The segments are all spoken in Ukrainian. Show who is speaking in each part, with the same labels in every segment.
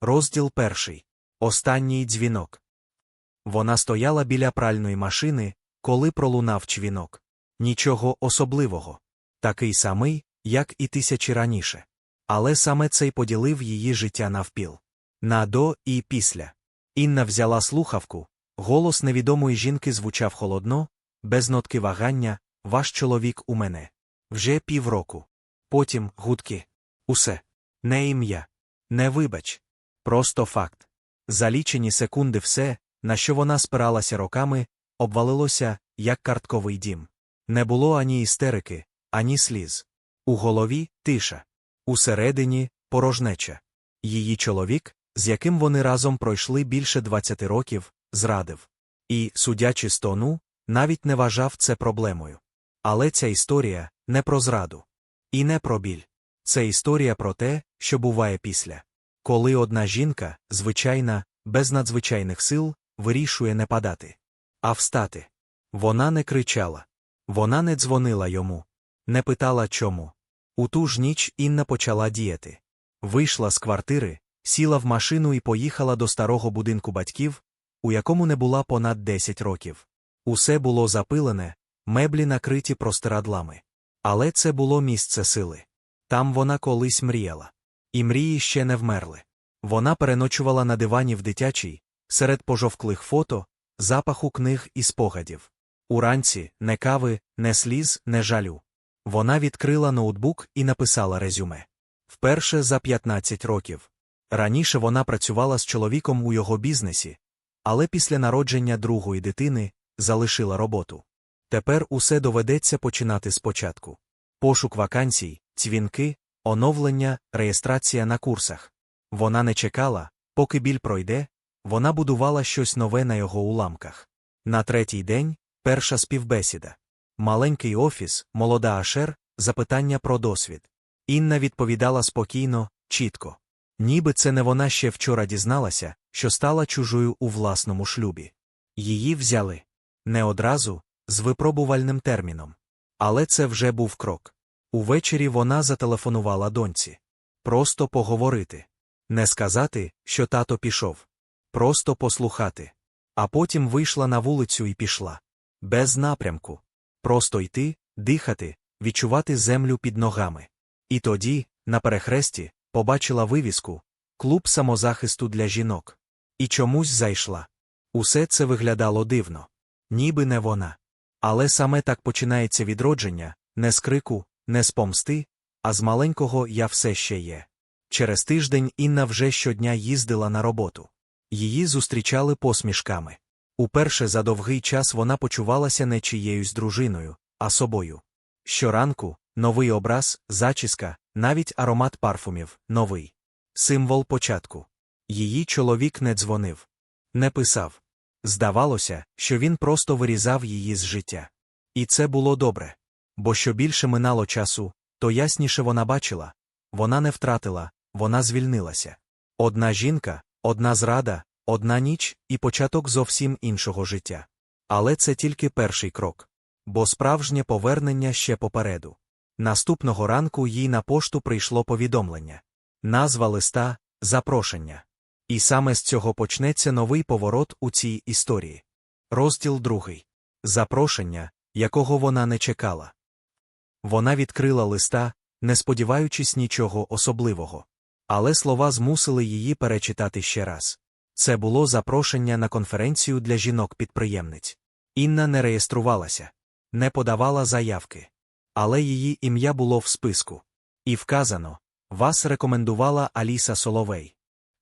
Speaker 1: Розділ перший. Останній дзвінок. Вона стояла біля пральної машини, коли пролунав чвінок. Нічого особливого. Такий самий, як і тисячі раніше. Але саме цей поділив її життя навпіл. На до і після. Інна взяла слухавку, голос невідомої жінки звучав холодно, без нотки вагання, ваш чоловік у мене. Вже півроку. Потім гудки. Усе. Не ім'я. Не вибач. Просто факт. За лічені секунди все, на що вона спиралася роками, обвалилося, як картковий дім. Не було ані істерики, ані сліз. У голові тиша. Усередині порожнеча. Її чоловік, з яким вони разом пройшли більше 20 років, зрадив. І, судячи з тону, навіть не вважав це проблемою. Але ця історія не про зраду. І не про біль. Це історія про те, що буває після. Коли одна жінка, звичайна, без надзвичайних сил, вирішує не падати, а встати. Вона не кричала. Вона не дзвонила йому, не питала чому. У ту ж ніч Інна почала діяти. Вийшла з квартири, сіла в машину і поїхала до старого будинку батьків, у якому не була понад 10 років. Усе було запилене, меблі накриті простирадлами. Але це було місце сили. Там вона колись мріяла. І мрії ще не вмерли. Вона переночувала на дивані в дитячій, серед пожовклих фото, запаху книг і спогадів. Уранці не кави, не сліз, не жалю. Вона відкрила ноутбук і написала резюме. Вперше за 15 років. Раніше вона працювала з чоловіком у його бізнесі, але після народження другої дитини залишила роботу. Тепер усе доведеться починати спочатку. Пошук вакансій, цвінки, оновлення, реєстрація на курсах. Вона не чекала, поки біль пройде, вона будувала щось нове на його уламках. На третій день перша співбесіда. Маленький офіс, молода Ашер, запитання про досвід. Інна відповідала спокійно, чітко. Ніби це не вона ще вчора дізналася, що стала чужою у власному шлюбі. Її взяли. Не одразу, з випробувальним терміном. Але це вже був крок. Увечері вона зателефонувала доньці. Просто поговорити. Не сказати, що тато пішов. Просто послухати. А потім вийшла на вулицю і пішла. Без напрямку. Просто йти, дихати, відчувати землю під ногами. І тоді, на перехресті, побачила вивіску клуб самозахисту для жінок. І чомусь зайшла. Усе це виглядало дивно. Ніби не вона. Але саме так починається відродження, не з крику, не з помсти, а з маленького я все ще є. Через тиждень Інна вже щодня їздила на роботу. Її зустрічали посмішками. Уперше за довгий час вона почувалася не чиєюсь дружиною, а собою. Щоранку новий образ, зачіска, навіть аромат парфумів, новий. Символ початку. Її чоловік не дзвонив, не писав. Здавалося, що він просто вирізав її з життя. І це було добре. Бо що більше минало часу, то ясніше вона бачила вона не втратила, вона звільнилася. Одна жінка, одна зрада, одна ніч і початок зовсім іншого життя. Але це тільки перший крок. Бо справжнє повернення ще попереду. Наступного ранку їй на пошту прийшло повідомлення. Назва листа запрошення. І саме з цього почнеться новий поворот у цій історії. Розділ другий. Запрошення, якого вона не чекала. Вона відкрила листа, не сподіваючись нічого особливого. Але слова змусили її перечитати ще раз. Це було запрошення на конференцію для жінок-підприємниць. Інна не реєструвалася, не подавала заявки. Але її ім'я було в списку. І вказано вас рекомендувала Аліса Соловей.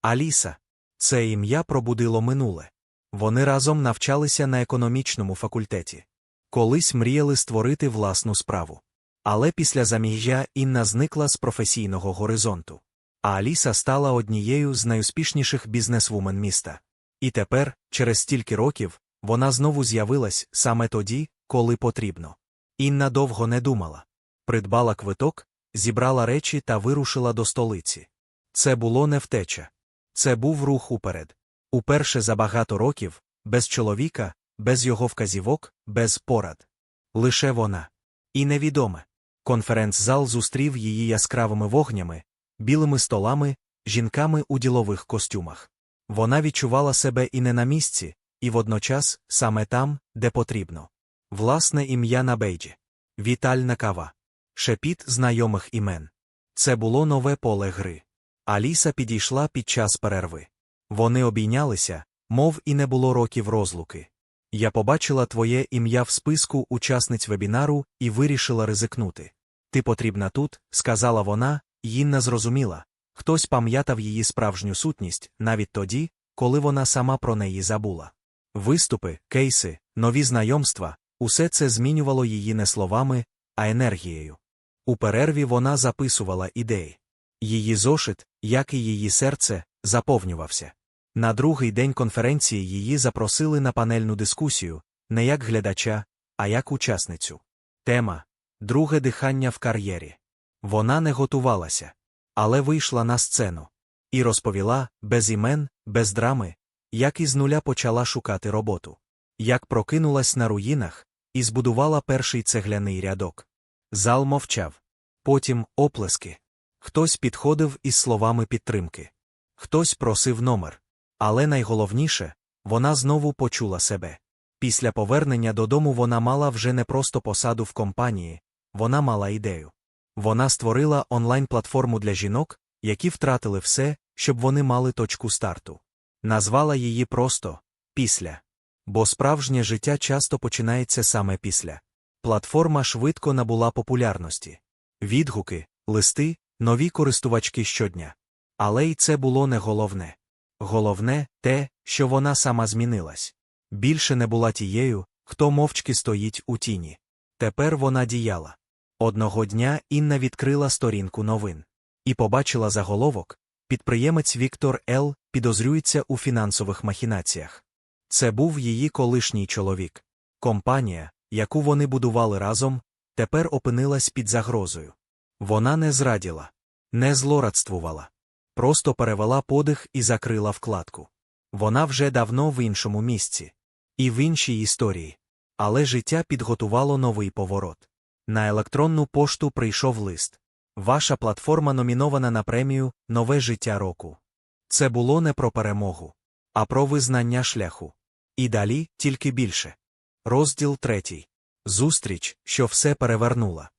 Speaker 1: Аліса це ім'я пробудило минуле. Вони разом навчалися на економічному факультеті. Колись мріяли створити власну справу. Але після заміжжя Інна зникла з професійного горизонту. А Аліса стала однією з найуспішніших бізнесвумен міста. І тепер, через стільки років, вона знову з'явилась саме тоді, коли потрібно. Інна довго не думала. Придбала квиток, зібрала речі та вирушила до столиці. Це було не втеча. Це був рух уперед. Уперше за багато років, без чоловіка, без його вказівок, без порад. Лише вона. І невідоме. Конференц-зал зустрів її яскравими вогнями, білими столами, жінками у ділових костюмах. Вона відчувала себе і не на місці, і водночас саме там, де потрібно. Власне ім'я на бейджі. Вітальна кава. Шепіт знайомих імен. Це було нове поле гри. Аліса підійшла під час перерви. Вони обійнялися, мов і не було років розлуки. Я побачила твоє ім'я в списку учасниць вебінару і вирішила ризикнути. Ти потрібна тут, сказала вона, Їнна зрозуміла. Хтось пам'ятав її справжню сутність навіть тоді, коли вона сама про неї забула. Виступи, кейси, нові знайомства усе це змінювало її не словами, а енергією. У перерві вона записувала ідеї. Її зошит, як і її серце, заповнювався. На другий день конференції її запросили на панельну дискусію, не як глядача, а як учасницю. Тема Друге дихання в кар'єрі. Вона не готувалася, але вийшла на сцену і розповіла, без імен, без драми, як із нуля почала шукати роботу, як прокинулась на руїнах і збудувала перший цегляний рядок. Зал мовчав. Потім оплески. Хтось підходив із словами підтримки, хтось просив номер. Але найголовніше, вона знову почула себе. Після повернення додому вона мала вже не просто посаду в компанії, вона мала ідею. Вона створила онлайн-платформу для жінок, які втратили все, щоб вони мали точку старту. Назвала її просто після. Бо справжнє життя часто починається саме після. Платформа швидко набула популярності. Відгуки, листи, нові користувачки щодня. Але й це було не головне. Головне те, що вона сама змінилась. Більше не була тією, хто мовчки стоїть у тіні. Тепер вона діяла. Одного дня Інна відкрила сторінку новин і побачила заголовок підприємець Віктор Л. підозрюється у фінансових махінаціях. Це був її колишній чоловік. Компанія, яку вони будували разом, тепер опинилась під загрозою. Вона не зраділа, не злорадствувала, просто перевела подих і закрила вкладку. Вона вже давно в іншому місці, і в іншій історії. Але життя підготувало новий поворот. На електронну пошту прийшов лист. Ваша платформа номінована на премію Нове життя року. Це було не про перемогу, а про визнання шляху. І далі тільки більше. Розділ третій. Зустріч, що все перевернула.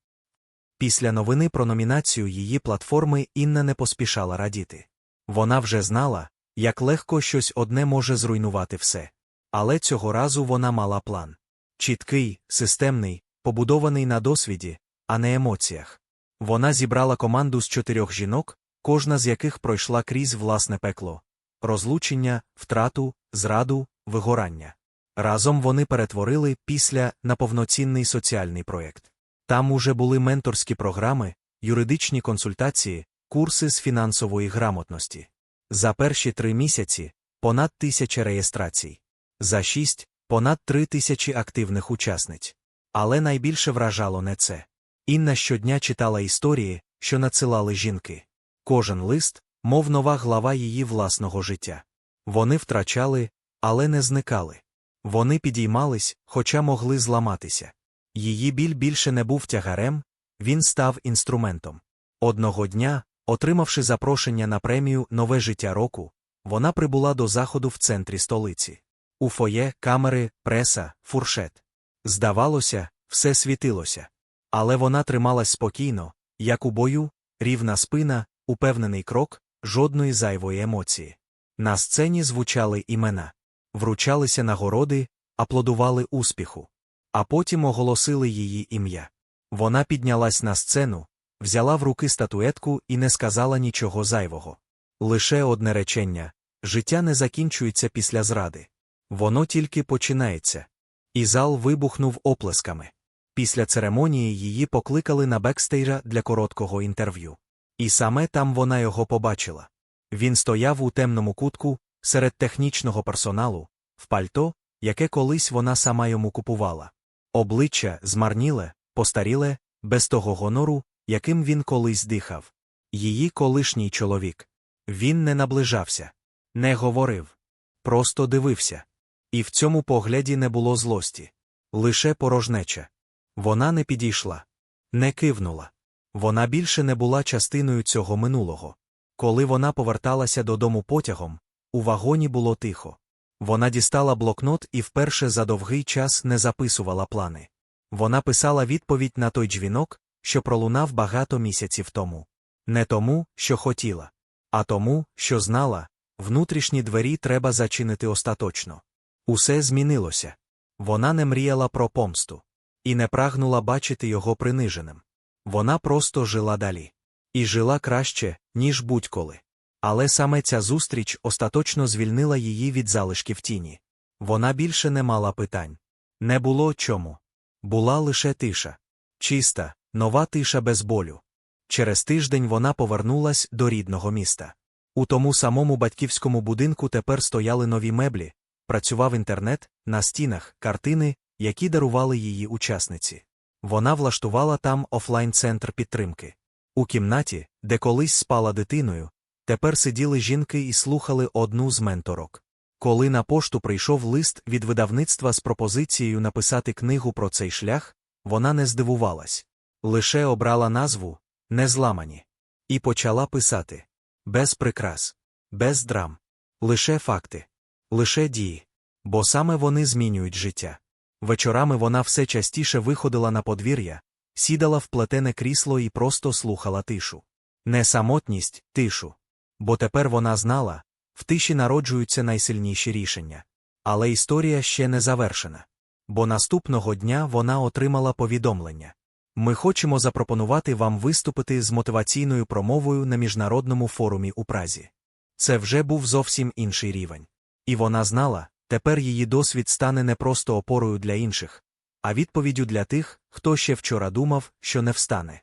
Speaker 1: Після новини про номінацію її платформи Інна не поспішала радіти. Вона вже знала, як легко щось одне може зруйнувати все. Але цього разу вона мала план. Чіткий, системний, побудований на досвіді, а не емоціях. Вона зібрала команду з чотирьох жінок, кожна з яких пройшла крізь власне пекло розлучення, втрату, зраду, вигорання. Разом вони перетворили після на повноцінний соціальний проєкт. Там уже були менторські програми, юридичні консультації, курси з фінансової грамотності. За перші три місяці понад тисяча реєстрацій, за шість понад три тисячі активних учасниць. Але найбільше вражало не це. Інна щодня читала історії, що надсилали жінки. Кожен лист, мов нова глава її власного життя. Вони втрачали, але не зникали. Вони підіймались, хоча могли зламатися. Її біль більше не був тягарем, він став інструментом. Одного дня, отримавши запрошення на премію Нове життя року, вона прибула до заходу в центрі столиці. У фоє, камери, преса, фуршет. Здавалося, все світилося. Але вона трималась спокійно, як у бою, рівна спина, упевнений крок, жодної зайвої емоції. На сцені звучали імена, вручалися нагороди, аплодували успіху. А потім оголосили її ім'я. Вона піднялась на сцену, взяла в руки статуетку і не сказала нічого зайвого. Лише одне речення життя не закінчується після зради. Воно тільки починається. І зал вибухнув оплесками. Після церемонії її покликали на бекстейджа для короткого інтерв'ю. І саме там вона його побачила. Він стояв у темному кутку, серед технічного персоналу, в пальто, яке колись вона сама йому купувала. Обличчя змарніле, постаріле, без того гонору, яким він колись дихав. Її колишній чоловік. Він не наближався, не говорив, просто дивився. І в цьому погляді не було злості. Лише порожнеча. Вона не підійшла, не кивнула. Вона більше не була частиною цього минулого. Коли вона поверталася додому потягом, у вагоні було тихо. Вона дістала блокнот і вперше за довгий час не записувала плани. Вона писала відповідь на той дзвінок, що пролунав багато місяців тому. Не тому, що хотіла, а тому, що знала, внутрішні двері треба зачинити остаточно. Усе змінилося. Вона не мріяла про помсту і не прагнула бачити його приниженим. Вона просто жила далі. І жила краще, ніж будь-коли. Але саме ця зустріч остаточно звільнила її від залишків тіні. Вона більше не мала питань. Не було чому. Була лише тиша. Чиста, нова тиша без болю. Через тиждень вона повернулась до рідного міста. У тому самому батьківському будинку тепер стояли нові меблі, працював інтернет, на стінах, картини, які дарували її учасниці. Вона влаштувала там офлайн-центр підтримки. У кімнаті, де колись спала дитиною, тепер сиділи жінки і слухали одну з менторок. Коли на пошту прийшов лист від видавництва з пропозицією написати книгу про цей шлях, вона не здивувалась. Лише обрала назву Незламані. І почала писати без прикрас, без драм, лише факти, лише дії. Бо саме вони змінюють життя. Вечорами вона все частіше виходила на подвір'я, сідала в плетене крісло і просто слухала тишу. Не самотність, тишу. Бо тепер вона знала, в тиші народжуються найсильніші рішення. Але історія ще не завершена. Бо наступного дня вона отримала повідомлення. Ми хочемо запропонувати вам виступити з мотиваційною промовою на міжнародному форумі у Празі. Це вже був зовсім інший рівень. І вона знала, тепер її досвід стане не просто опорою для інших, а відповіддю для тих, хто ще вчора думав, що не встане.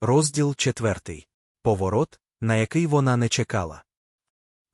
Speaker 1: Розділ четвертий. Поворот, на який вона не чекала.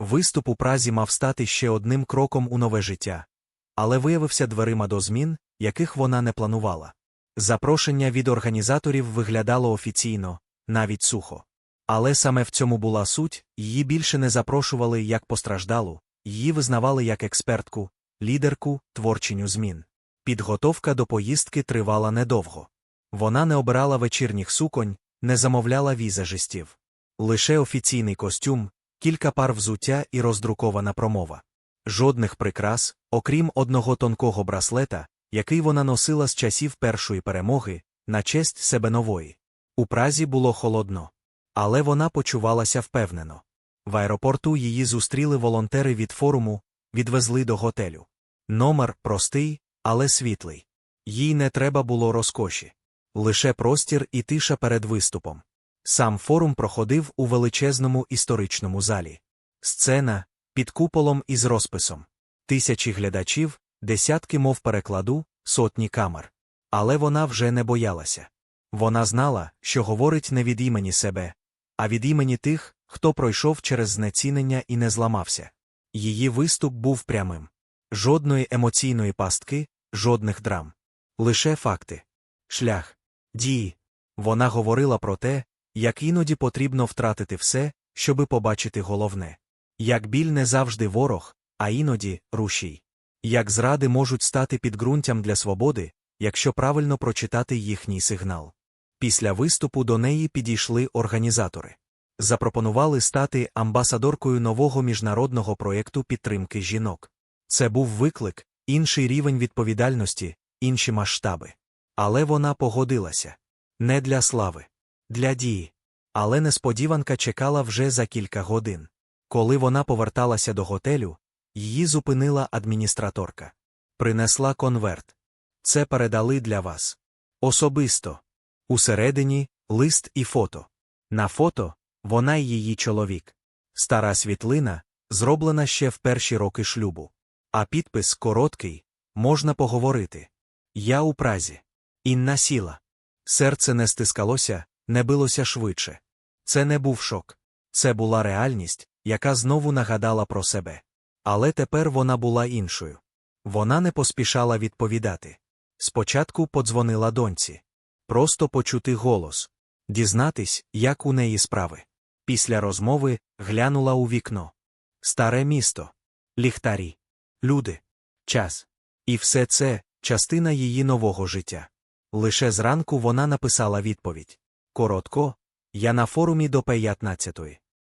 Speaker 1: Виступ у Празі мав стати ще одним кроком у нове життя, але виявився дверима до змін, яких вона не планувала. Запрошення від організаторів виглядало офіційно, навіть сухо. Але саме в цьому була суть, її більше не запрошували як постраждалу, її визнавали як експертку, лідерку, творчиню змін. Підготовка до поїздки тривала недовго. Вона не обирала вечірніх суконь, не замовляла візажистів. Лише офіційний костюм, кілька пар взуття і роздрукована промова. Жодних прикрас, окрім одного тонкого браслета, який вона носила з часів першої перемоги, на честь себе нової. У Празі було холодно. Але вона почувалася впевнено. В аеропорту її зустріли волонтери від форуму, відвезли до готелю. Номер простий, але світлий. Їй не треба було розкоші. Лише простір і тиша перед виступом. Сам форум проходив у величезному історичному залі. Сцена під куполом із розписом. Тисячі глядачів, десятки мов перекладу, сотні камер. Але вона вже не боялася. Вона знала, що говорить не від імені себе, а від імені тих, хто пройшов через знецінення і не зламався. Її виступ був прямим. Жодної емоційної пастки, жодних драм. Лише факти. Шлях. Дії. Вона говорила про те, як іноді потрібно втратити все, щоби побачити головне. Як біль не завжди ворог, а іноді рушій. Як зради можуть стати підґрунтям для свободи, якщо правильно прочитати їхній сигнал. Після виступу до неї підійшли організатори. Запропонували стати амбасадоркою нового міжнародного проєкту підтримки жінок. Це був виклик, інший рівень відповідальності, інші масштаби. Але вона погодилася не для слави, для дії. Але несподіванка чекала вже за кілька годин. Коли вона поверталася до готелю, її зупинила адміністраторка. Принесла конверт. Це передали для вас. Особисто. Усередині лист і фото. На фото вона й її чоловік. Стара світлина, зроблена ще в перші роки шлюбу. А підпис короткий можна поговорити. Я у празі. Інна сіла. Серце не стискалося, не билося швидше. Це не був шок. Це була реальність, яка знову нагадала про себе. Але тепер вона була іншою. Вона не поспішала відповідати. Спочатку подзвонила доньці. Просто почути голос, дізнатись, як у неї справи. Після розмови глянула у вікно. Старе місто, ліхтарі, люди, час. І все це частина її нового життя. Лише зранку вона написала відповідь Коротко, я на форумі до 15.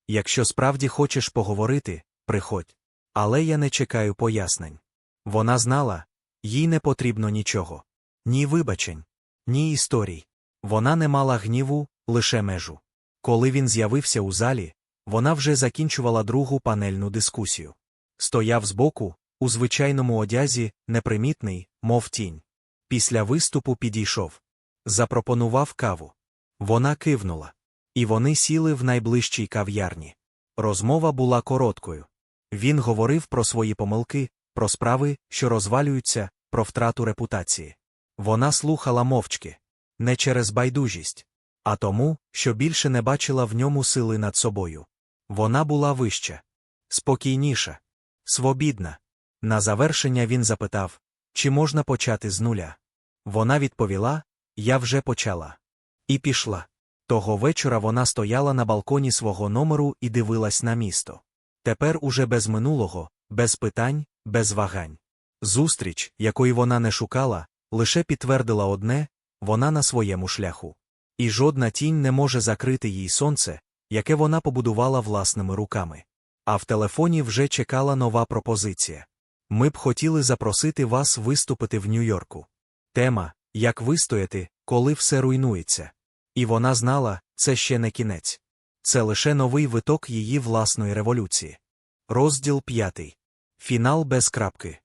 Speaker 1: Якщо справді хочеш поговорити, приходь. Але я не чекаю пояснень. Вона знала, їй не потрібно нічого. Ні вибачень, ні історій. Вона не мала гніву, лише межу. Коли він з'явився у залі, вона вже закінчувала другу панельну дискусію. Стояв збоку, у звичайному одязі, непримітний, мов тінь. Після виступу підійшов. Запропонував каву. Вона кивнула. І вони сіли в найближчій кав'ярні. Розмова була короткою. Він говорив про свої помилки, про справи, що розвалюються, про втрату репутації. Вона слухала мовчки, не через байдужість, а тому, що більше не бачила в ньому сили над собою. Вона була вища, спокійніша, свобідна. На завершення він запитав, чи можна почати з нуля. Вона відповіла Я вже почала. І пішла. Того вечора вона стояла на балконі свого номеру і дивилась на місто. Тепер уже без минулого, без питань, без вагань. Зустріч, якої вона не шукала, лише підтвердила одне вона на своєму шляху. І жодна тінь не може закрити їй сонце, яке вона побудувала власними руками. А в телефоні вже чекала нова пропозиція. Ми б хотіли запросити вас виступити в Нью-Йорку. Тема як вистояти, коли все руйнується. І вона знала, це ще не кінець. Це лише новий виток її власної революції. Розділ п'ятий. Фінал без крапки.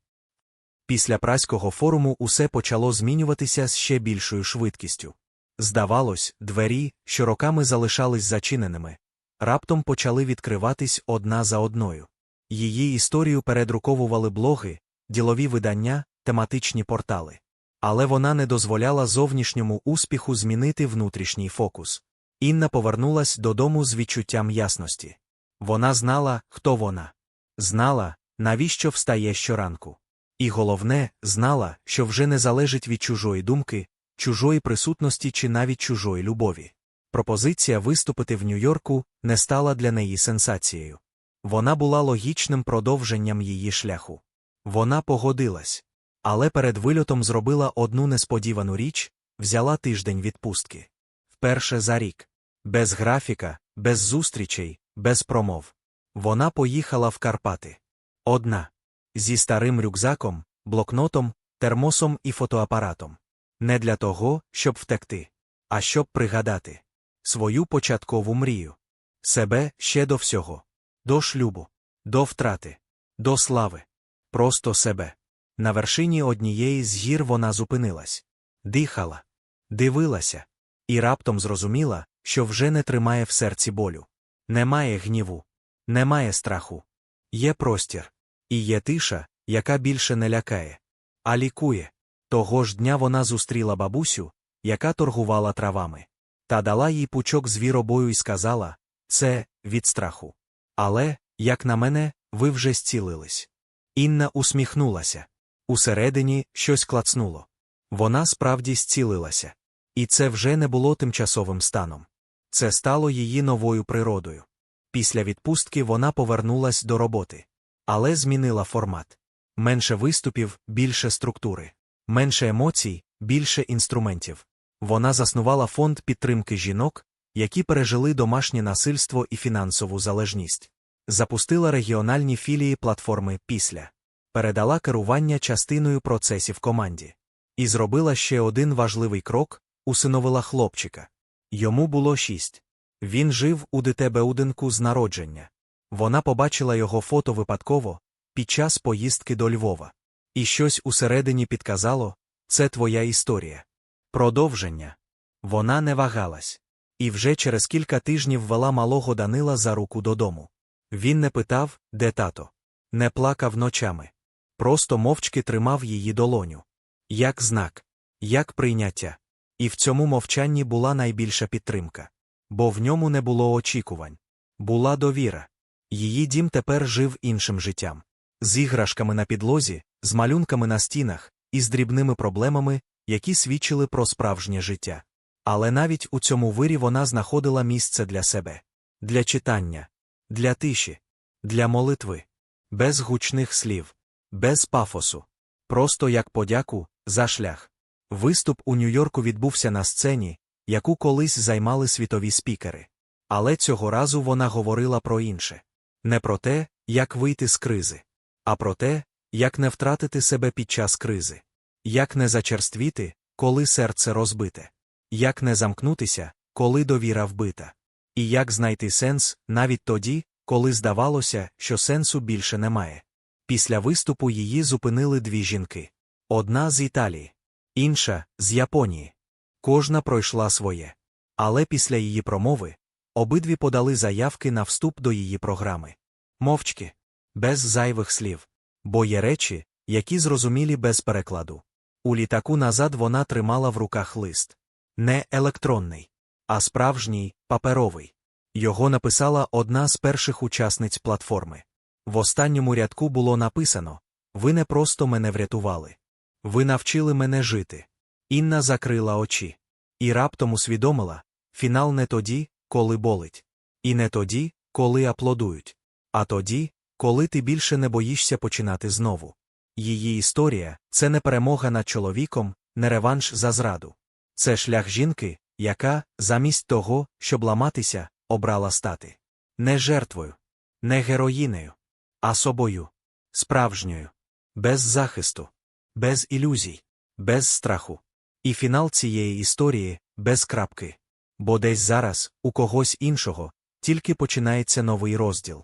Speaker 1: Після праського форуму усе почало змінюватися з ще більшою швидкістю. Здавалось, двері, що роками залишались зачиненими, раптом почали відкриватись одна за одною. Її історію передруковували блоги, ділові видання, тематичні портали. Але вона не дозволяла зовнішньому успіху змінити внутрішній фокус. Інна повернулась додому з відчуттям ясності. Вона знала, хто вона. Знала, навіщо встає щоранку. І головне, знала, що вже не залежить від чужої думки, чужої присутності чи навіть чужої любові. Пропозиція виступити в Нью-Йорку не стала для неї сенсацією. Вона була логічним продовженням її шляху. Вона погодилась. Але перед вильотом зробила одну несподівану річ взяла тиждень відпустки. Вперше за рік. Без графіка, без зустрічей, без промов. Вона поїхала в Карпати. Одна. Зі старим рюкзаком, блокнотом, термосом і фотоапаратом. Не для того, щоб втекти, а щоб пригадати свою початкову мрію. Себе ще до всього. До шлюбу, до втрати, до слави. Просто себе. На вершині однієї з гір вона зупинилась, дихала, дивилася, і раптом зрозуміла, що вже не тримає в серці болю. Немає гніву, немає страху. Є простір, і є тиша, яка більше не лякає, а лікує. Того ж дня вона зустріла бабусю, яка торгувала травами, та дала їй пучок звіробою і сказала це від страху. Але, як на мене, ви вже зцілились. Інна усміхнулася. Усередині щось клацнуло. Вона справді зцілилася. І це вже не було тимчасовим станом. Це стало її новою природою. Після відпустки вона повернулась до роботи. Але змінила формат. Менше виступів, більше структури, менше емоцій, більше інструментів. Вона заснувала фонд підтримки жінок, які пережили домашнє насильство і фінансову залежність. Запустила регіональні філії платформи після передала керування частиною процесів команді. І зробила ще один важливий крок усиновила хлопчика. Йому було шість. Він жив у ДТБ-удинку з народження. Вона побачила його фото випадково під час поїздки до Львова. І щось усередині підказало це твоя історія. Продовження. Вона не вагалась. І вже через кілька тижнів вела малого Данила за руку додому. Він не питав, де тато, не плакав ночами просто мовчки тримав її долоню. Як знак, як прийняття. І в цьому мовчанні була найбільша підтримка. Бо в ньому не було очікувань. Була довіра. Її дім тепер жив іншим життям. З іграшками на підлозі, з малюнками на стінах, і з дрібними проблемами, які свідчили про справжнє життя. Але навіть у цьому вирі вона знаходила місце для себе, для читання, для тиші, для молитви, без гучних слів, без пафосу. Просто як подяку за шлях. Виступ у Нью-Йорку відбувся на сцені, яку колись займали світові спікери. Але цього разу вона говорила про інше. Не про те, як вийти з кризи, а про те, як не втратити себе під час кризи, як не зачерствіти, коли серце розбите, як не замкнутися, коли довіра вбита, і як знайти сенс навіть тоді, коли здавалося, що сенсу більше немає. Після виступу її зупинили дві жінки. Одна з Італії, інша з Японії. Кожна пройшла своє. Але після її промови обидві подали заявки на вступ до її програми. Мовчки, без зайвих слів. Бо є речі, які зрозумілі без перекладу. У літаку назад вона тримала в руках лист. Не електронний, а справжній, паперовий. Його написала одна з перших учасниць платформи. В останньому рядку було написано Ви не просто мене врятували. Ви навчили мене жити. Інна закрила очі. І раптом усвідомила фінал не тоді, коли болить. І не тоді, коли аплодують. А тоді, коли ти більше не боїшся починати знову. Її історія це не перемога над чоловіком, не реванш за зраду. Це шлях жінки, яка, замість того, щоб ламатися, обрала стати. Не жертвою, не героїнею, а собою, справжньою, без захисту, без ілюзій, без страху. І фінал цієї історії без крапки. Бо десь зараз, у когось іншого, тільки починається новий розділ.